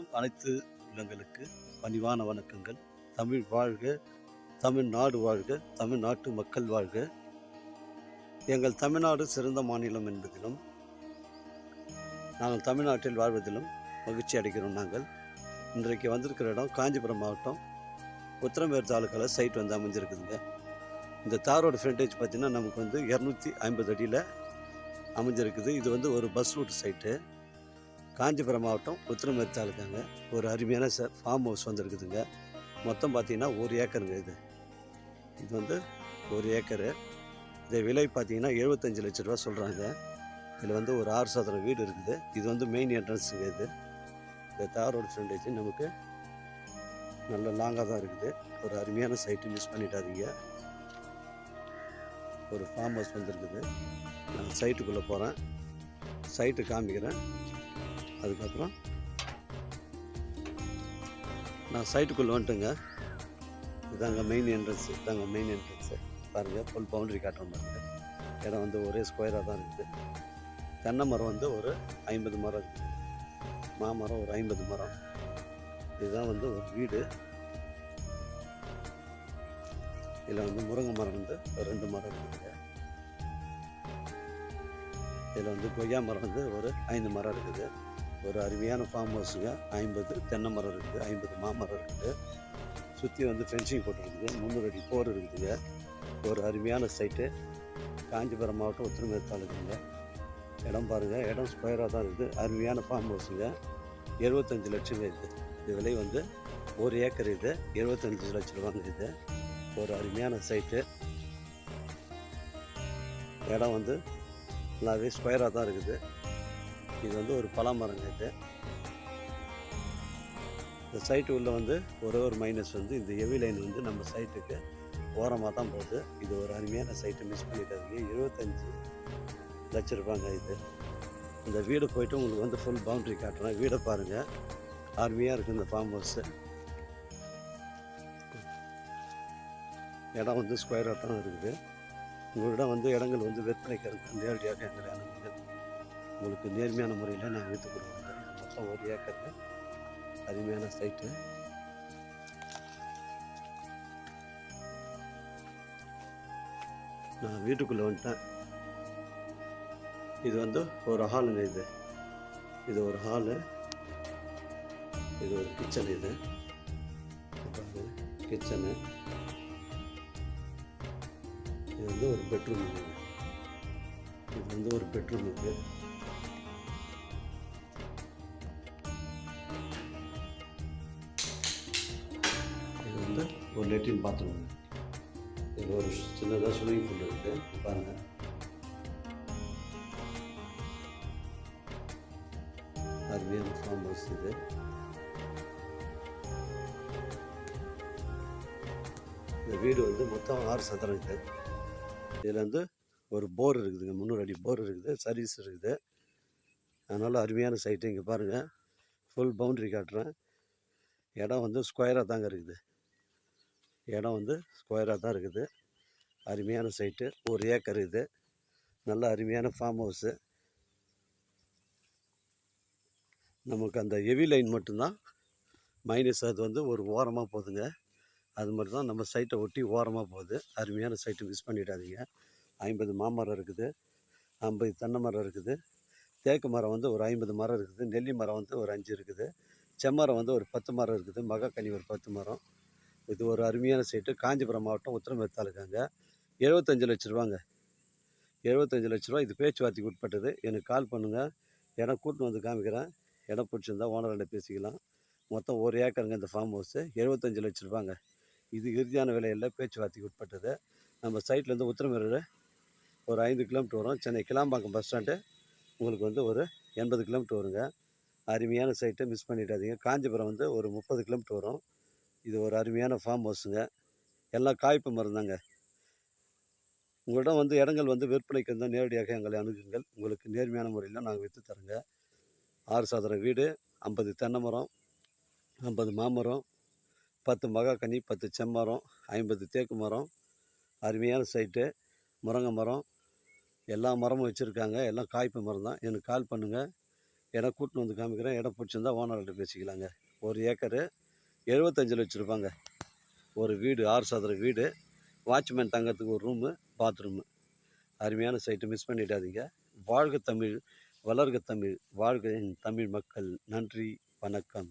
வணக்கம் அனைத்து உள்ளங்களுக்கு பணிவான வணக்கங்கள். தமிழ் வாழ்க தமிழ்நாடு வாழ்க தமிழ்நாட்டு மக்கள் வாழ்க. எங்கள் தமிழ்நாடு சிறந்த மாநிலம் என்பதிலும் நாங்கள் தமிழ்நாட்டில் வாழ்வதிலும் மகிழ்ச்சி அடைகிறோம் நாங்கள். இன்றைக்கு வந்திருக்கிற இடம் காஞ்சிபுரம் மாவட்டம். உத்திரமேர் தாலுக்காவில் சைட் வந்து அமைஞ்சிருக்குதுங்க. இந்த தாரோட ஃப்ரண்டேஜ் பார்த்தீங்கன்னா நமக்கு வந்து இரநூத்தி ஐம்பது அடியில் அமைஞ்சிருக்குது. இது வந்து ஒரு பஸ் ரூட் சைட்டு காஞ்சிபுரம் மாவட்டம் உத்திரமேர் தாலுக்காங்க ஒரு அருமையான ச ஃபார்ம் ஹவுஸ் வந்துருக்குதுங்க. மொத்தம் பார்த்தீங்கன்னா ஒரு ஏக்கருங்க இது. இது வந்து ஒரு ஏக்கரு. இதை விலை பார்த்தீங்கன்னா எழுபத்தஞ்சு லட்ச ரூபா சொல்கிறாங்க இதில் வந்து ஒரு ஆறு சதுரம் வீடு இருக்குது. இது வந்து மெயின் என்ட்ரன்ஸுங்க இது. இந்த தாரோட ஃப்ரண்டேஜ் நமக்கு நல்ல லாங்காக தான் இருக்குது. ஒரு அருமையான சைட்டு மிஸ் பண்ணிடாதீங்க. ஒரு ஃபார்ம் ஹவுஸ் வந்துருக்குது. நான் சைட்டுக்குள்ளே போகிறேன் சைட்டு காமிக்கிறேன். அதுக்கப்புறம் நான் சைட்டுக்குள்ளே வந்துட்டுங்க. இதாங்க மெயின் என்ட்ரன்ஸ் இதாங்க மெயின் என்ட்ரன்ஸு பாருங்கள் ஃபுல் பவுண்டரி காட்டுறோம் பாருங்கள் இடம் வந்து ஒரே ஸ்கொயராக தான் இருக்குது. தென்னை மரம் வந்து ஒரு ஐம்பது மரம் இருக்குது. மாமரம் ஒரு ஐம்பது மரம். இதுதான் வந்து ஒரு வீடு. இதில் வந்து முருங்கை மரம் வந்து ரெண்டு மரம் இருக்குதுங்க. இதில் வந்து கொய்யா மரம் வந்து ஒரு ஐந்து மரம் இருக்குது. ஒரு அருமையான ஃபார்ம் ஹவுஸுங்க ஐம்பது தென்னை மரம் இருக்குது ஐம்பது மாமரம் இருக்குது சுற்றி வந்து ஃபென்சிங் போட்டுருக்குது. முந்நூறு அடி போர் இருக்குதுங்க. ஒரு அருமையான சைட்டு காஞ்சிபுரம் மாவட்டம் உத்திரமேர் தாலுக்குங்க இடம் பாருங்கள் இடம் ஸ்கொயராக தான் இருக்குது. அருமையான ஃபார்ம் ஹவுஸுங்க எழுபத்தஞ்சு லட்சம் இது. இது விலை வந்து ஒரு ஏக்கர் இது. எழுபத்தஞ்சு லட்ச ரூபாங்க இது. ஒரு அருமையான சைட்டு இடம் வந்து நல்லாவே ஸ்கொயராக தான் இருக்குது. இது வந்து ஒரு பலாமரங்க இது. இந்த சைட்டு உள்ளே வந்து ஒரே ஒரு மைனஸ் வந்து இந்த ஹெவி லைன் வந்து நம்ம சைட்டுக்கு ஓரமாக தான் போகுது. இது ஒரு அருமையான சைட்டை மிஸ் பண்ணிட்டாதீங்க இருபத்தஞ்சி லட்ச ரூபாங்க இது. இந்த வீடு போயிட்டு உங்களுக்கு வந்து ஃபுல் பவுண்ட்ரி காட்டுறேன். வீடை பாருங்கள் அருமையாக இருக்குது இந்த ஃபார்ம் ஹவுஸு இடம் வந்து ஸ்கொயராக தான் இருக்குது. உங்களிடம் வந்து இடங்கள் வந்து விற்பனைக்கு இருக்கு நேரடியாக எங்களை அனுப்புங்க உங்களுக்கு நேர்மையான முறையில் நான் விற்று கொடுக்குறோங்க மொத்தம் ஒரு ஏக்கரில் அருமையான சைட்டு நான் வீட்டுக்குள்ளே வந்துட்டேன். இது வந்து ஒரு ஹாலுங்க இது. இது ஒரு ஹாலு இது ஒரு கிச்சன் இது. கிச்சனு இது வந்து ஒரு பெட்ரூம் இது. வந்து ஒரு பெட்ரூம் இருக்குது ஒரு லெட்ரின் பாத்ரூம் இதில் ஒரு சின்னதாக ஸ்விம்மிங் பூல் இருக்குது பாருங்கள் அருமையான ஃபார்ம் ஹவுஸ் இது. இந்த வீடு வந்து மொத்தம் ஆறு சதுரம் இது. இதில் வந்து ஒரு போர் இருக்குதுங்க. முந்நூறு அடி போர் இருக்குது. சர்வீஸ் இருக்குது. அதனால் அருமையான சைட்டு இங்கே பாருங்கள் ஃபுல் பவுண்ட்ரி காட்டுறேன். இடம் வந்து ஸ்கொயராக தாங்க இருக்குது. இடம் வந்து ஸ்கொயராக தான் இருக்குது. அருமையான சைட்டு. ஒரு ஏக்கர் இது. நல்ல அருமையான ஃபார்ம் ஹவுஸு நமக்கு அந்த ஹெவி லைன் மட்டும்தான். மைனஸ் அது வந்து ஒரு ஓரமாக போகுதுங்க அது மட்டும் தான் நம்ம சைட்டை ஒட்டி ஓரமாக போகுது. அருமையான சைட்டு மிஸ் பண்ணிடாதீங்க. ஐம்பது மாமரம் இருக்குது. ஐம்பது தென்னை மரம் இருக்குது. தேக்கு மரம் வந்து ஒரு ஐம்பது மரம் இருக்குது. நெல்லி மரம் வந்து ஒரு அஞ்சு இருக்குது. செம்மரம் வந்து ஒரு பத்து மரம் இருக்குது. மகாக்கனி ஒரு பத்து மரம். இது ஒரு அருமையான சைட்டு. காஞ்சிபுரம் மாவட்டம் உத்திரமேர் தாலுக்காங்க எழுபத்தஞ்சு லட்ச ரூபாங்க. எழுபத்தஞ்சு லட்ச ரூபா இது பேச்சுவார்த்தைக்கு உட்பட்டது. எனக்கு கால் பண்ணுங்கள் இடம் கூட்டின்னு வந்து காமிக்கிறேன். இடம் பிடிச்சிருந்தா ஓனர்கிட்ட பேசிக்கலாம். மொத்தம் ஒரு ஏக்கருங்க இந்த ஃபார்ம் ஹவுஸு எழுபத்தஞ்சு லட்ச ரூபாங்க. இது இறுதியான விலையில் பேச்சுவார்த்தைக்கு உட்பட்டது. நம்ம சைட்லேருந்து உத்திரமேரூர் ஒரு ஐந்து கிலோமீட்டர் வரும். சென்னை கிளாம்பாக்கம் பஸ் ஸ்டாண்டு உங்களுக்கு வந்து ஒரு எண்பது கிலோமீட்டர் வருங்க. அருமையான சைட்டை மிஸ் பண்ணிடாதீங்க. காஞ்சிபுரம் வந்து ஒரு முப்பது கிலோமீட்டர் வரும். இது ஒரு அருமையான ஃபார்ம் ஹவுஸுங்க எல்லாம் காய்ப்பு மருந்தாங்க. உங்களிடம் வந்து இடங்கள் வந்து விற்பனைக்கு இருந்தால் நேரடியாக எங்களை அணுகுங்கள். உங்களுக்கு நேர்மையான முறையில் நாங்கள் விற்று தரோங்க. ஆறு சதுர வீடு ஐம்பது தென்னை மரம் ஐம்பது மாமரம் பத்து மகாக்கனி பத்து செம்மரம் ஐம்பது தேக்கு மரம் அருமையான சைட்டு முருங்கை மரம். எல்லா மரமும் வச்சுருக்காங்க. எல்லாம் காய்ப்பு மரம் தான். எனக்கு கால் பண்ணுங்கள் இடம் கூட்டின்னு வந்து காமிக்கிறேன். இடம் பிடிச்சிருந்தா ஓனர்கிட்ட பேசிக்கலாங்க. ஒரு ஏக்கரு எழுபத்தஞ்சில் வச்சுருப்பாங்க. ஒரு வீடு ஆறு சதுர வீடு. வாட்ச்மேன் தங்கிறதுக்கு ஒரு ரூமு பாத்ரூமு அருமையான சைட்டு மிஸ் பண்ணிடாதீங்க. வாழ்க தமிழ் வளர்க தமிழ் வாழ்க தமிழ் மக்கள். நன்றி வணக்கம்.